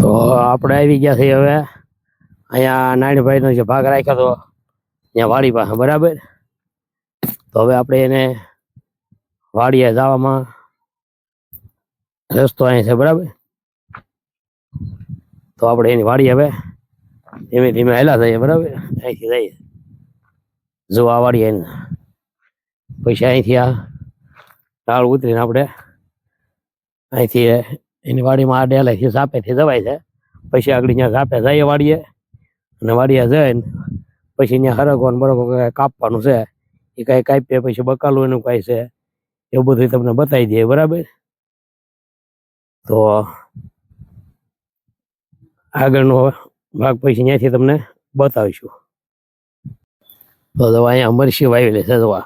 તો આપણે આવી ગયા છીએ હવે. અહીંયા નાનીભાઈનો જે ભાગ રાખ્યો હતો ત્યાં વાડી પાસે, બરાબર? તો હવે આપણે એને વાડીએ જવામાં રસ્તો અહીં છે, બરાબર? તો આપણે એની વાડી હવે ધીમે ધીમે હેલા થઈએ બરાબર? અહીંથી જઈએ. જો આ વાડી એને. પછી અહીંથી આ ઢાળ ઉતરીને આપણે અહીંથી એની વાડીમાં આ ડેલાથી સાપેથી જવાય છે. પછી આગળ ત્યાં સાપે જઈએ વાડીએ અને વાડીએ જઈને પછી ત્યાં હરગો ને બરગો કાપવાનું છે. એ કાંઈ કાપીએ પછી બકાલું એનું કાંઈ છે. એવું બધું તમને બતાવી દઈએ, બરાબર? તો આગળનો ભાગ પછી ત્યાંથી તમને બતાવીશું. તો જો અહીંયા મરસી વાવેલી છે આ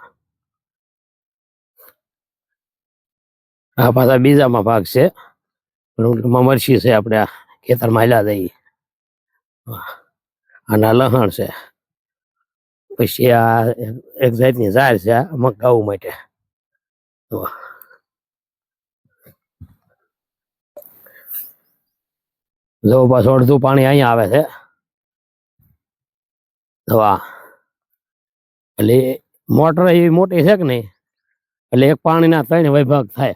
આ પાછા બીજામાં ભાગ છે. ટૂંકમાં છે, આપણે આ ખેતરમાં હાલ્યા જઈએ. આના લહણ છે. પછી આ એક- જાતની ઝાર છે, આ મકાવું માટે. જો પાછું અડધું પાણી અહીંયા આવે છે. હવા એટલે મોટર એવી મોટી છે કે નહીં? એટલે એક પાણીના ત્રણ વૈભાગ થાય.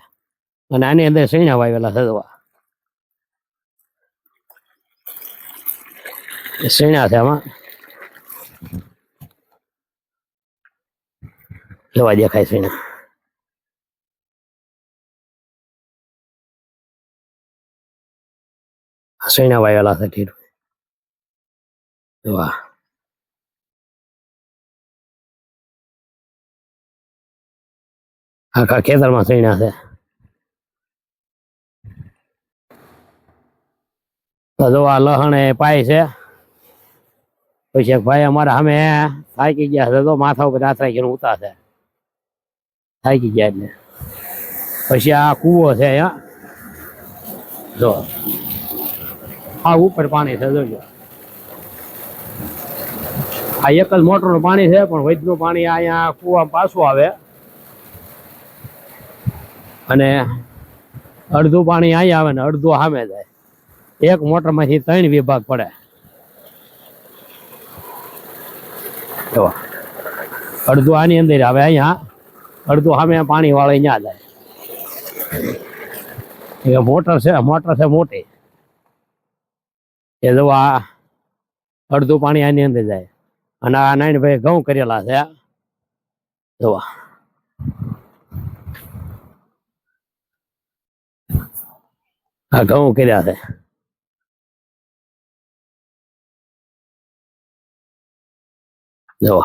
અને આની અંદર સૈણા વાવેલા છે તો આ. એ સૈણા છે આમાં જોવા દેખાય સૈણા આ વાયેલા છે ઠીર વાહ. આખા ખેતરમાં સૈણા છે. તો જો આ લહણ એ પાય છે. એક ભાઈ અમારા સામે થાકી ગયા છે. તો માથા ઉપર હાથ ઘેર ઉતા છે. થાકી ગયા એટલે. પછી આ કૂવો છે અહીંયા. જો. આ ઉપર પાણી છે, જોજો. આ એક જ મોટરનું પાણી છે, પણ વૈદનું પાણી અહીંયા કૂવામાં પાછું આવે. અને અડધું પાણી અહીંયા આવે ને અડધું સામે જાય. એક મોટરમાંથી ત્રણ વિભાગ પડે. જો, અડધું આની અંદર આવે અહીંયા, અડધું સામે પાણી વાળે અહીંયા જાય. એ મોટર છે મોટર છે મોટી. એ જો આ અડધું પાણી આની અંદર જાય. અને આ નાનભાઈ ઘઉં કરેલા છે. જોવા આ ઘઉં કર્યા છે. જો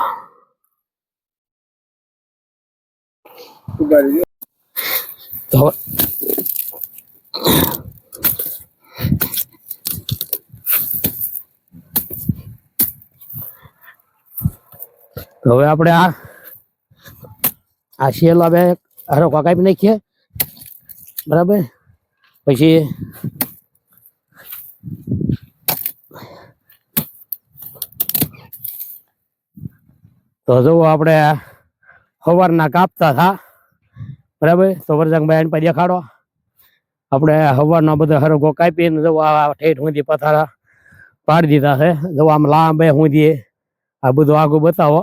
તો હવે આપણે આ આ શેલ હવે હરો કાપી નાખીએ. બરાબર? પછી તો જો આપણે સવારના કાપતા થા. બરાબર? તો વરજાંગભાઈ એની પાસે દેખાડો. આપણે સવારના બધા હરગો કાપીને જો આ ઠેઠ સુધી પથારા પાડી દીધા છે. જો આમ લાંબે સુધી આ બધું આગું બતાવો.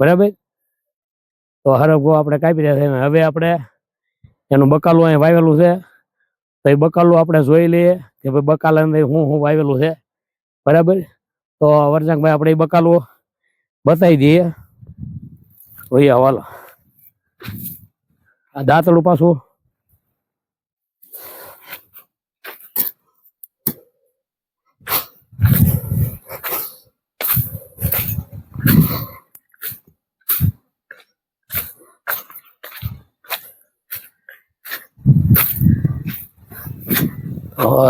બરાબર? તો હરગો આપણે કાપી રહ્યા છે હવે આપણે એનું બકાલું અહીં વાવેલું છે. તો એ બકાલું આપણે જોઈ લઈએ કે ભાઈ બકાલા અંદર શું શું વાવેલું છે. બરાબર? તો વરજાંગભાઈ આપણે એ બકાલું બતાવી દઈએ. ભાઈ હવાલ. આ દાંતડું પાછું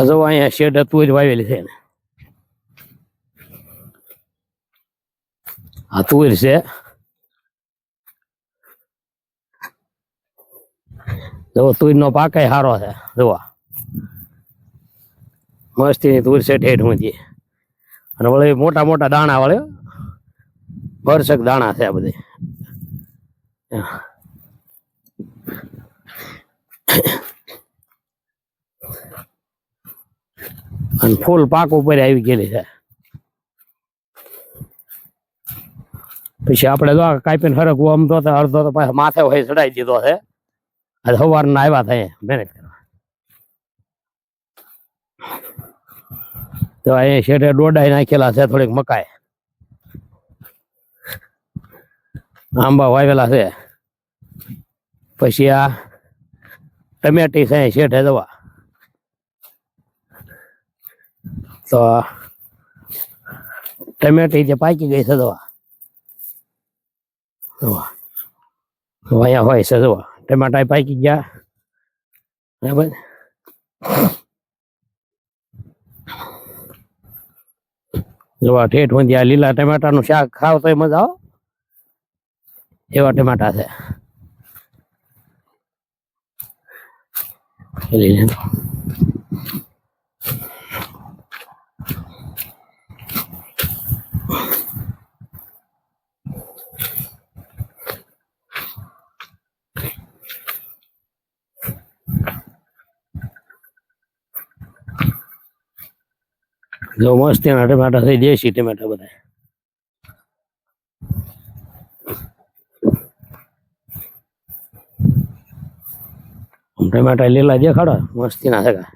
જો અહીંયા શેડ હતું જ વાવેલી છે ને આ તુર છે જો તુર નો પાક સારો છે જોવા મસ્તીની તુર છે ઠેઠ ઊંધી અને વળી મોટા મોટા દાણા વળે ભરસક દાણા છે આ બધી અને ફૂલ પાક ઉપર આવી ગયેલી છે પછી આપણે જો કાપીને હરકવું, આમ તો અડધો તો પાછો માથે હોય ચડાવી દીધો છે. આજે સવારના આવ્યા થાય મહેનત કરવા તો અહીંયા શેઠે દોડાઈ નાખેલા છે, થોડીક મકાઈ. આંબા વાવેલા છે. પછી આ ટમેટી છે શેઠે દવા. તો ટમેટી જે પાકી ગઈ છે દવા. અહીંયા હોય છે દવા ટમાટા પાકી ગયા. બરાબર? જોવા ઠેઠ સુધી આ લીલા ટમેટાનું શાક ખાવ તો મજા આવો. એવા ટમાટા છે. લઈ જો મસ્ત એના ટમાટા છે દેશી ટમેટા બધા. ટમેટા લીલા દેખાડો મસ્તી ના થકા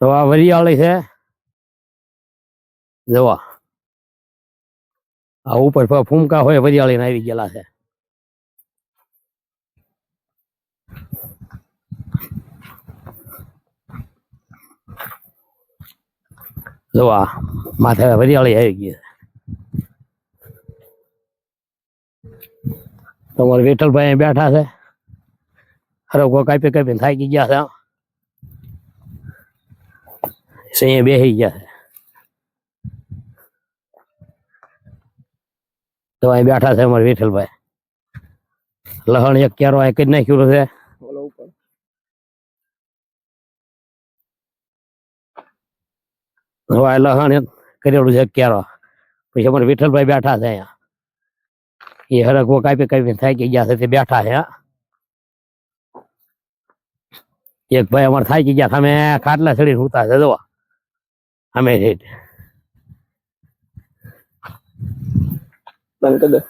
તો આ વરિયાળી છે. જોવા આ ઉપર ફૂમકા હોય વરિયાળી આવી ગયેલા છે. જોવા માથે વરિયાળી આવી ગઈ તમારે વિઠ્ઠલભાઈ બેઠા છે. હરકો કાપી કાપીને થાકી ગયા છે. સિંહ બેસી ગયા છે. તો અહીં બેઠા છે અમારે વિઠલભાઈ લહણ એક ક્યારો અહીં કરી નાખ્યું છે. હવે લહણ કરેલું છે એક ક્યારો. પછી અમારે વિઠ્ઠલભાઈ બેઠા છે અહીંયા. એ હરકવો કાપી કાપી થાકી ગયા છે તે બેઠા છે. એક ભાઈ અમારે થાકી ગયા સામે ખાટલા ચડીને ઉતા છે જોવા અમે દે.